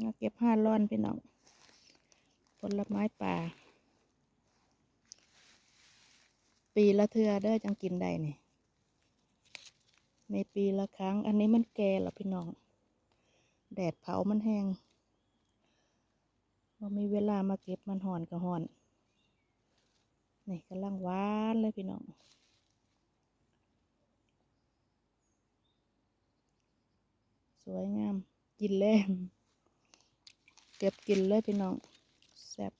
มาเก็บห้าร้อนพี่น้อง ผลไม้ป่า ปีละเทือเด้อจังกินได้นี่ในปีละครั้ง อันนี้มันแก่แล้วพี่น้อง แดดเผามันแห้งว่ามีเวลามาเก็บมันห่อนก็ห่อน นี่กำลังหวานเลยพี่น้องสวยงาม กินเลยเก็บกินเลยพี่น้องแซ่บ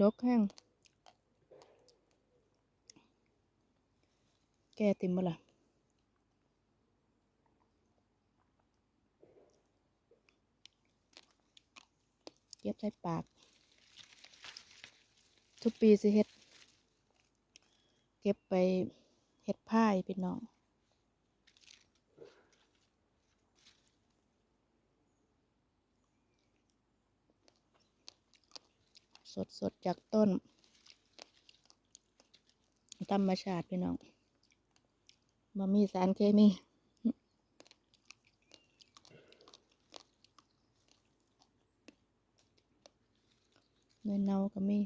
ดกแห้งแกติมบ่ล่ะเก็บใส่ปาก ทุกปีสิเฮ็ด เก็บไปเฮ็ดพายพี่น้องสดสดจากต้นธรรมชาติพี่น้องมามีสารเคมี เนยเนาก็มี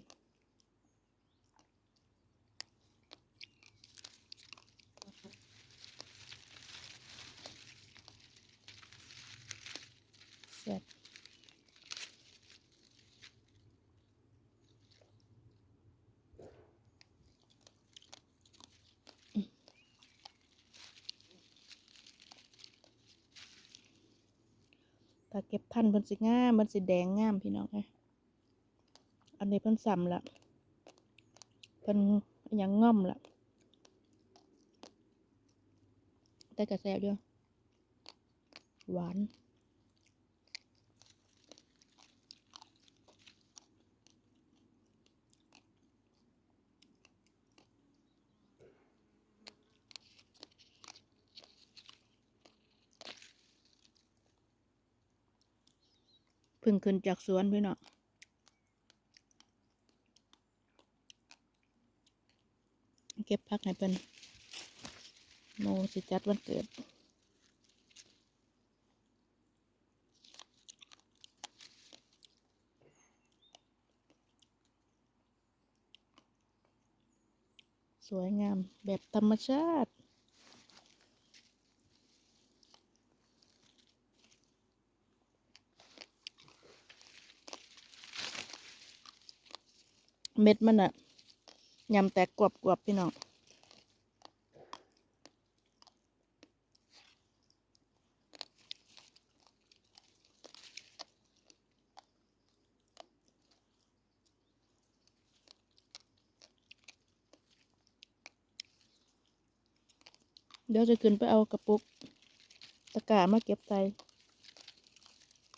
แซ่บ ถ้าเก็บพันธุ์มันสิงามมันสิแดงงามพี่น้องค่ะอันนี้เพิ่นซ้ำละเพิ่นยังง่อมละแต่กระแซบด้วยหวาน เพึ่งขึ้นจากสวนพี่เนาะเก็บพักให้เป็นโมสิจัดวันเกิดสวยงามแบบธรรมชาติ เม็ดมันอะยำแตกกรอบๆพี่น้องเดี๋ยวจะขึ้นไปเอากระปุก ตะกร้ามาเก็บใส่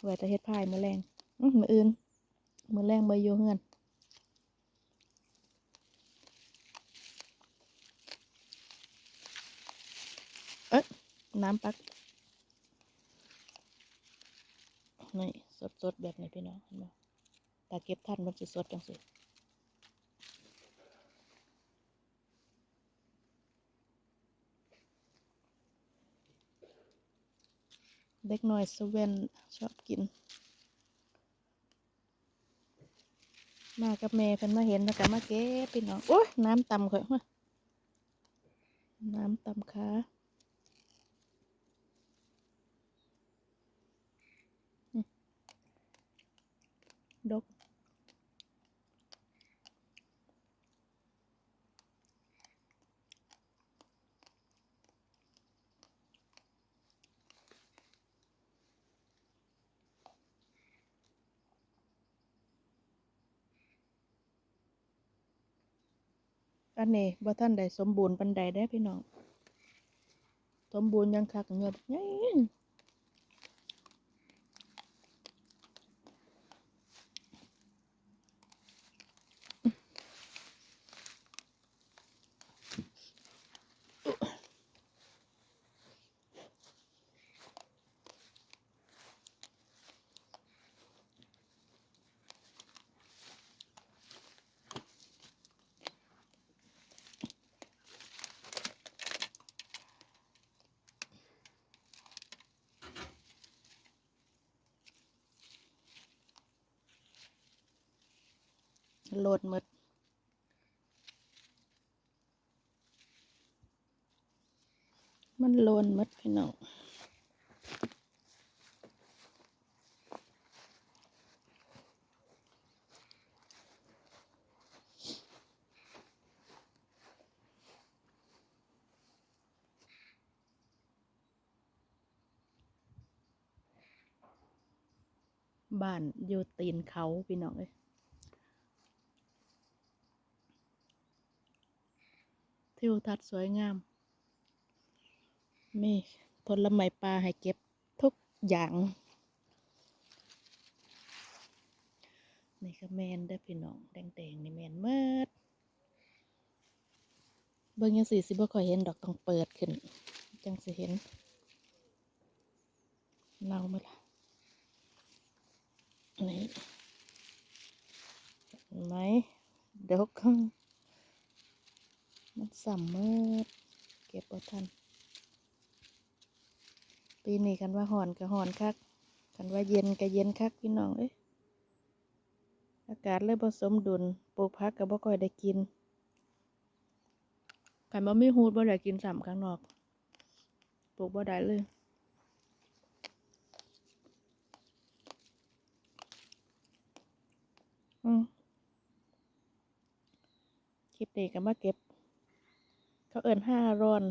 ไว้แต่เฮ็ดพายมือแรงมืออื่นมือแรงใบโยเฮือน เอ๊ะ น้ำปักนี่สดสดๆแบบนี้พี่น้องเห็นไหมแต่เก็บทันมันสิสดจังสิเด็กน้อยสเวนชอบกิน มากับแม่เพิ่นมาเห็นแล้วก็มาเก็บพี่น้องโอ้ยน้ำต่ำข่อยมาน้ำต่ำขา ดกอันนี้บ่ท่านใดสมบูรณ์ปันใดได้พี่น้อง สมบูรณ์ยังคักเงือดให ญ่โลดมดมันโลนมดพี่น้องบ้านอยู่ตีนเขาพี่น้องเอ้ย ทิวทัศน์สวยงาม มีผลไม้ปลาให้เก็บทุกอย่าง นี่ก็แมนได้พี่น้อง แดงๆนี่แมนเมิดเบิ่งยังสีสิบ่ค่อยเห็นดอกต้องเปิดขึ้น จังสิเห็นเน่าไหมล่ะนี่เห็นไหมดอก มันสัมมิดเก็บบ่ทัน ปีนี้กันว่าหอนก็หอนคัก กันว่าเย็นก็เย็นคักพี่น้องเอ้ยอากาศเลยผสมดุลปลูกพักก็บ่ค่อยได้กินกันบ่มีฮูดบ่ได้กินซ้ำข้างนอกปลูกบ่ได้เลยคลิปนี้ก็มาเก็บ เขาเอิ้นห้าร้อน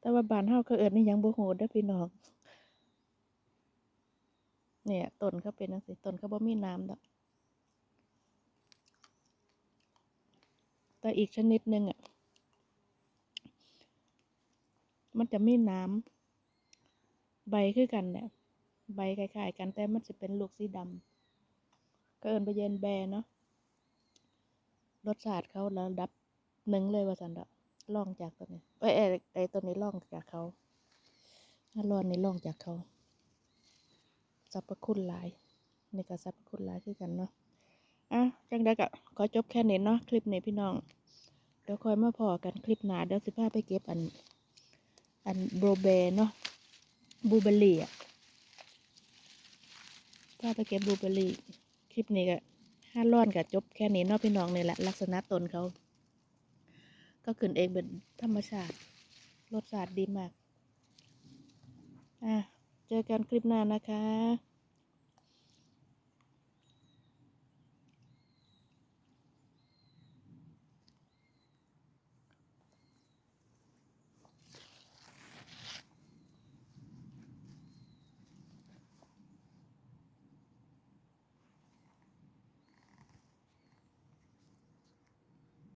แต่ว่าบ้านเฮาเขาเอิ้นนี่ยังบ่ฮู้เด้อพี่น้อง เนี่ยต้นเขาเป็นจังซี่ต้นเขาบ่มีน้ำดอก แต่อีกชนิดหนึ่งอะ มันจะมีน้ำใบคือกันเนี่ยใบคล้ายๆกันแต่มันจะเป็นลูกสีดำก็เอิ้นไปเย็นแบเนาะรสชาติเขาระดับหนึ่งเลยว่าสันดอก ลองจากตัวนี้เอ้ยเอ้ยไอ้ตัวนี้ลองจากเขาถ้าร้อนนี่ลองจากเขาสรรพคุณหลายนี่ก็สรรพคุณหลายคือกันเนาะอะจังได้ก็ขอจบแค่นี้เนาะคลิปนี้พี่น้องเดี๋ยวคอยมาพอกันคลิปหนาเดี๋ยวสิพาไปเก็บอัน อันโบรเบเนาะบูเบอรี่อะพาไปเก็บบูเบอร์รี่คลิปนี้ก็ห้าร้อนกับจบแค่นี้เนาะพี่น้องนี่แหละลักษณะตนเขา ก็ขึ้นเองเป็นธรรมชาติรสชาติดีมาก อะ เจอกันคลิปหน้านะคะ